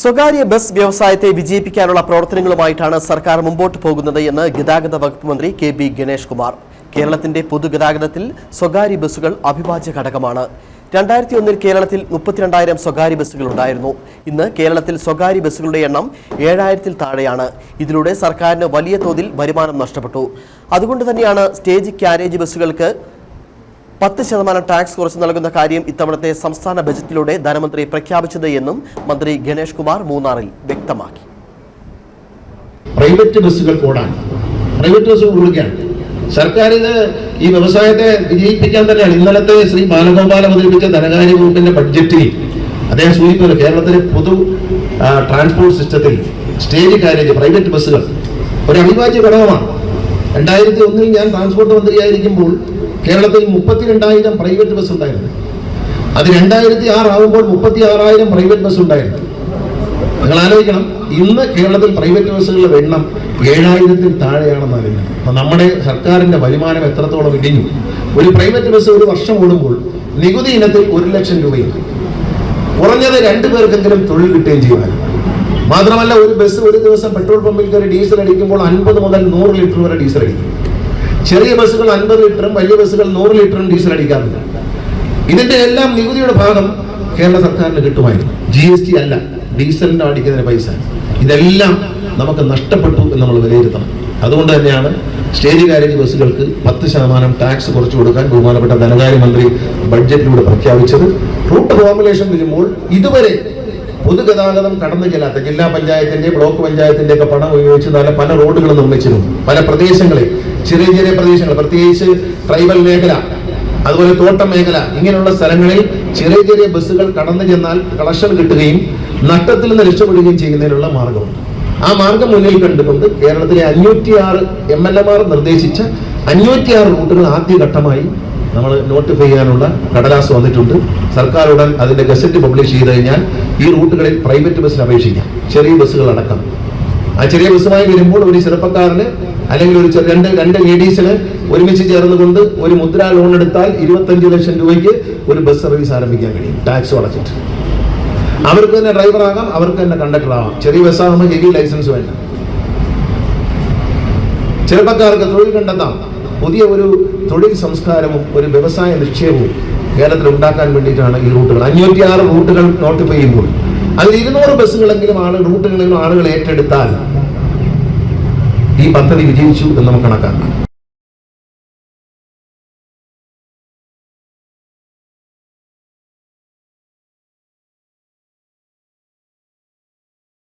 സ്വകാര്യ ബസ് വ്യവസായത്തെ വിജയിപ്പിക്കാനുള്ള പ്രവർത്തനങ്ങളുമായിട്ടാണ് സർക്കാർ മുമ്പോട്ട് പോകുന്നത് എന്ന് ഗതാഗത വകുപ്പ് മന്ത്രി കെ ബി ഗണേഷ് കുമാർ. കേരളത്തിന്റെ പൊതുഗതാഗതത്തിൽ സ്വകാര്യ ബസ്സുകൾ അവിഭാജ്യ ഘടകമാണ്. രണ്ടായിരത്തി ഒന്നിൽ കേരളത്തിൽ മുപ്പത്തിരണ്ടായിരം സ്വകാര്യ ബസ്സുകൾ ഉണ്ടായിരുന്നു. ഇന്ന് കേരളത്തിൽ സ്വകാര്യ ബസ്സുകളുടെ എണ്ണം ഏഴായിരത്തിൽ താഴെയാണ്. ഇതിലൂടെ സർക്കാരിന് വലിയ തോതിൽ വരുമാനം നഷ്ടപ്പെട്ടു. അതുകൊണ്ട് തന്നെയാണ് സ്റ്റേജ് ക്യാരേജ് ബസ്സുകൾക്ക് പത്ത് ശതമാനം ടാക്സ് കുറച്ച് നൽകുന്ന കാര്യം ഇത്തവണത്തെ സംസ്ഥാന ബജറ്റിലൂടെ ധനമന്ത്രി പ്രഖ്യാപിച്ചത് എന്നും മന്ത്രി ഗണേഷ് കുമാർ മൂന്നാറിൽ വ്യക്തമാക്കി. പ്രൈവറ്റ് ബസ്സുകൾ ഓടാൻ പ്രൈവറ്റ് ബസ്സുകൾ ഓടുകയാണ്. സർക്കാർ ഇത് ഈ വ്യവസായത്തെ വിജയിപ്പിക്കാൻ തന്നെയാണ് ഇന്നലത്തെ ശ്രീ ബാലഗോപാൽ അവതരിപ്പിച്ച ധനകാര്യ വകുപ്പിന്റെ ബഡ്ജറ്റിൽ അദ്ദേഹം സൂചിപ്പിക്കുന്നു കേരളത്തിലെ പൊതു ട്രാൻസ്പോർട്ട് സിസ്റ്റത്തിൽ സ്റ്റേജ് കാരേജ് പ്രൈവറ്റ് ബസ്സുകൾ ഒരു അനിവാര്യ ഘടകമാണ്. രണ്ടായിരത്തി ഒന്നിൽ ഞാൻ ട്രാൻസ്പോർട്ട് മന്ത്രിയായിരിക്കുമ്പോൾ കേരളത്തിൽ മുപ്പത്തിരണ്ടായിരം പ്രൈവറ്റ് ബസ് ഉണ്ടായിരുന്നു. അത് രണ്ടായിരത്തി ആറ് ആകുമ്പോൾ മുപ്പത്തി ആറായിരം പ്രൈവറ്റ് ബസ് ഉണ്ടായിരുന്നു. നിങ്ങൾ ആലോചിക്കണം ഇന്ന് കേരളത്തിൽ പ്രൈവറ്റ് ബസ്സുകളുടെ എണ്ണം ഏഴായിരത്തിൽ താഴെയാണെന്ന് ആലോചിക്കണം അപ്പൊ നമ്മുടെ സർക്കാരിന്റെ വരുമാനം എത്രത്തോളം ഇടിഞ്ഞു. ഒരു പ്രൈവറ്റ് ബസ് ഒരു വർഷം ഓടുമ്പോൾ നികുതി ഇനത്തിൽ ഒരു ലക്ഷം രൂപയും കുറഞ്ഞത് രണ്ടു പേർക്കെങ്കിലും തൊഴിൽ കിട്ടുകയും ചെയ്യുമായിരുന്നു. മാത്രമല്ല ഒരു ബസ് ഒരു ദിവസം പെട്രോൾ പമ്പിൽ കയറി ഡീസൽ അടിക്കുമ്പോൾ അൻപത് മുതൽ നൂറ് ലിറ്റർ വരെ ഡീസൽ അടിക്കും. ചെറിയ ബസ്സുകൾ അൻപത് ലിറ്ററും വലിയ ബസ്സുകൾ നൂറ് ലിറ്ററും ഡീസൽ അടിക്കാറുണ്ട്. ഇതിന്റെ എല്ലാം നികുതിയുടെ ഭാഗം കേരള സർക്കാരിന് കിട്ടുമായിരുന്നു. ജി എസ് ടി അല്ല ഡീസലിന്റെ അടിക്കുന്നതിന് പൈസ. ഇതെല്ലാം നമുക്ക് നഷ്ടപ്പെട്ടു എന്ന് നമ്മൾ വിലയിരുത്തണം. അതുകൊണ്ട് തന്നെയാണ് സ്റ്റേജ് കാരേജ് ബസ്സുകൾക്ക് പത്ത് ശതമാനം ടാക്സ് കുറച്ചു കൊടുക്കാൻ ബഹുമാനപ്പെട്ട ധനകാര്യമന്ത്രി ബഡ്ജറ്റിലൂടെ പ്രഖ്യാപിച്ചത്. റൂട്ട് ഫോർമുലേഷൻ വരുമ്പോൾ ഇതുവരെ പൊതുഗതാഗതം കടന്നു ചെല്ലാത്ത ജില്ലാ പഞ്ചായത്തിന്റെ ബ്ലോക്ക് പഞ്ചായത്തിന്റെ ഒക്കെ പണം ഉപയോഗിച്ച് നല്ല പല റോഡുകൾ നിർമ്മിച്ചിരുന്നു. പല പ്രദേശങ്ങളിൽ ചെറിയ ചെറിയ പ്രദേശങ്ങൾ പ്രത്യേകിച്ച് ട്രൈബൽ മേഖല അതുപോലെ തോട്ടം മേഖല ഇങ്ങനെയുള്ള സ്ഥലങ്ങളിൽ ചെറിയ ചെറിയ ബസ്സുകൾ കടന്നു ചെന്നാൽ കളക്ഷൻ കിട്ടുകയും നഷ്ടത്തിൽ നിന്ന് രക്ഷപ്പെടുകയും ചെയ്യുന്നതിനുള്ള മാർഗമുണ്ട് ആ മാർഗം മുന്നിൽ കണ്ടുകൊണ്ട് കേരളത്തിലെ അഞ്ഞൂറ്റിയാറ് എം എൽ എമാർ നിർദ്ദേശിച്ച അഞ്ഞൂറ്റിയാറ് റൂട്ടുകൾ ആദ്യഘട്ടമായി നമ്മൾ നോട്ടിഫൈ ചെയ്യാനുള്ള കടലാസ് വന്നിട്ടുണ്ട്. സർക്കാർ ഉടൻ അതിന്റെ ഗസറ്റ് പബ്ലിഷ് ചെയ്ത് കഴിഞ്ഞാൽ ഈ റൂട്ടുകളിൽ പ്രൈവറ്റ് ബസ്സിന് അപേക്ഷിക്കാം. ചെറിയ ബസ്സുകൾ അടക്കം ആ ചെറിയ ബസ്സുമായി വരുമ്പോൾ ഒരു ചെറുപ്പക്കാരന് അല്ലെങ്കിൽ ഒരു രണ്ട് രണ്ട് ലേഡീസിന് ഒരുമിച്ച് ചേർന്നുകൊണ്ട് ഒരു മുദ്ര ലോൺ എടുത്താൽ ഇരുപത്തഞ്ച് ലക്ഷം രൂപയ്ക്ക് ഒരു ബസ് സർവീസ് ആരംഭിക്കാൻ കഴിയും. ടാക്സ് അടച്ചിട്ട്. അവർക്ക് തന്നെ ഡ്രൈവർ ആകാം അവർക്ക് തന്നെ കണ്ടക്ടർ ആവാം ചെറിയ ബസ്സാകുമ്പോൾ ഹെവി ലൈസൻസ് വേണ്ട. ചെറുപ്പക്കാർക്ക് തൊഴിൽ കണ്ടെത്താം. പുതിയ ഒരു തൊഴിൽ സംസ്കാരവും ഒരു വ്യവസായ നിക്ഷേപവും കേരളത്തിൽ ഉണ്ടാക്കാൻ വേണ്ടിയിട്ടാണ് ഈ റൂട്ടുകൾ. അഞ്ഞൂറ്റി ആറ് റൂട്ടുകൾ നോട്ടിഫൈ ചെയ്യുമ്പോൾ അതിൽ ഇരുന്നൂറ് ബസ്സുകളെങ്കിലും ആൾ റൂട്ടുകളിലും ആളുകൾ ഏറ്റെടുത്താൽ ഈ പദ്ധതി വിജയിച്ചു എന്ന് നമുക്ക് കണക്കാക്കാം.